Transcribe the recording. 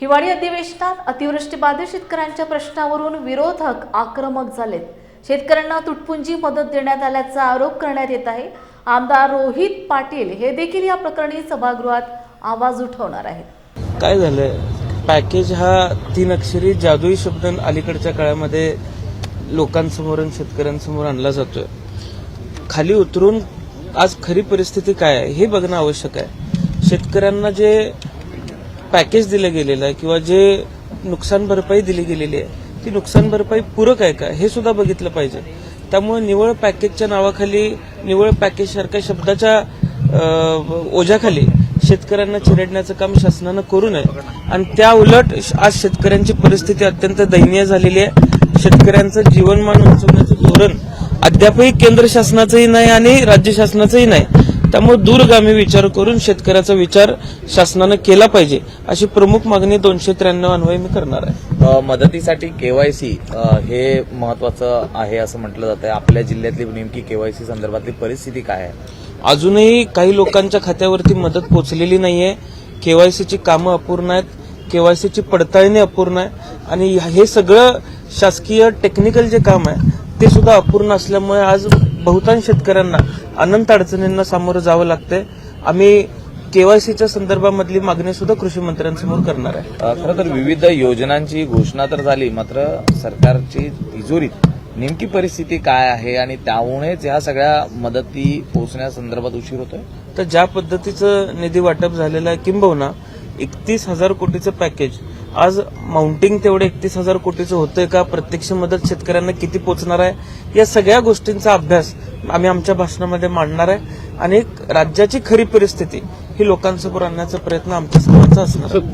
हिवाळी अधिवेशनात अतिवृष्टीबाधित शेतकऱ्यांच्या प्रश्नावरून विरोधक आक्रमक झालेत. शेतकऱ्यांना तुटपुंजी मदत देण्यात आल्याचा आरोप करण्यात येत आहे. आमदार रोहित पाटील हे देखील या प्रकरणी सभागृहात आवाज उठवणार आहेत. काय झालंय? पॅकेज हा तीन अक्षरी जादुई शब्द अलीकडच्या काळामध्ये लोकांसमोर आणि शेतकऱ्यांसमोर आणला जातोय. खाली उतरून आज खरी परिस्थिती काय आहे हे बघणं आवश्यक आहे. शेतकऱ्यांना जे पॅकेज दिलं गेलेलं आहे किंवा जे नुकसान भरपाई दिली गेलेली आहे ती नुकसान भरपाई पूरक आहे का? हे सुद्धा बघितलं पाहिजे. त्यामुळे निवळ पॅकेजच्या नावाखाली निवळ पॅकेज सारख्या शब्दाच्या ओझ्याखाली शेतकऱ्यांना चिरडण्याचं काम शासनानं करू नये. आणि त्या उलट आज शेतकऱ्यांची परिस्थिती अत्यंत दयनीय झालेली आहे. शेतकऱ्यांचं जीवनमान उंचवण्याचं धोरण अद्यापही केंद्र शासनाचंही नाही आणि राज्य शासनाचंही नाही. त्यामुळे दूरगामी विचार करून शेतकऱ्याचा विचार शासनानं केला पाहिजे अशी प्रमुख मागणी दोनशे त्र्याण्णव अन्वये मी करणार आहे. मदतीसाठी केवायसी हे महत्वाचं आहे असं म्हटलं जातं आपल्या जिल्ह्यातली नेमकी केवायसी संदर्भातली परिस्थिती काय आहे? अजूनही काही लोकांच्या खात्यावरती मदत पोचलेली नाहीये. केवायसीची कामं अपूर्ण आहेत. केवायसीची पडताळणी अपूर्ण आहे. आणि हे सगळं शासकीय टेक्निकल जे काम आहे ते सुद्धा अपूर्ण असल्यामुळे आज बहुतांश शेतकऱ्यांना अनंत अडचणींना सामोरं जावं लागतंय. आम्ही केवायसीच्या संदर्भामधली मागणी सुद्धा कृषी मंत्र्यांसमोर करणार आहे. खरं तर विविध योजनांची घोषणा तर झाली मात्र सरकारची तिजोरीत नेमकी परिस्थिती काय आहे आणि त्यामुळेच ह्या सगळ्या मदती पोहोचण्यासंदर्भात उशीर होतोय? तर ज्या पद्धतीचं निधी वाटप झालेलं आहे किंबहुना एकतीस हजार कोटीचं पॅकेज आज माउंटिंग तेवढे एकतीस हजार कोटीचं होतंय का? प्रत्यक्ष मदत शेतकऱ्यांना किती पोचणार आहे? या सगळ्या गोष्टींचा अभ्यास आम्ही आमच्या भाषणामध्ये मांडणार आहे. आणि राज्याची खरी परिस्थिती ही लोकांसमोर आणण्याचा प्रयत्न आमच्या सर्वांचा असणार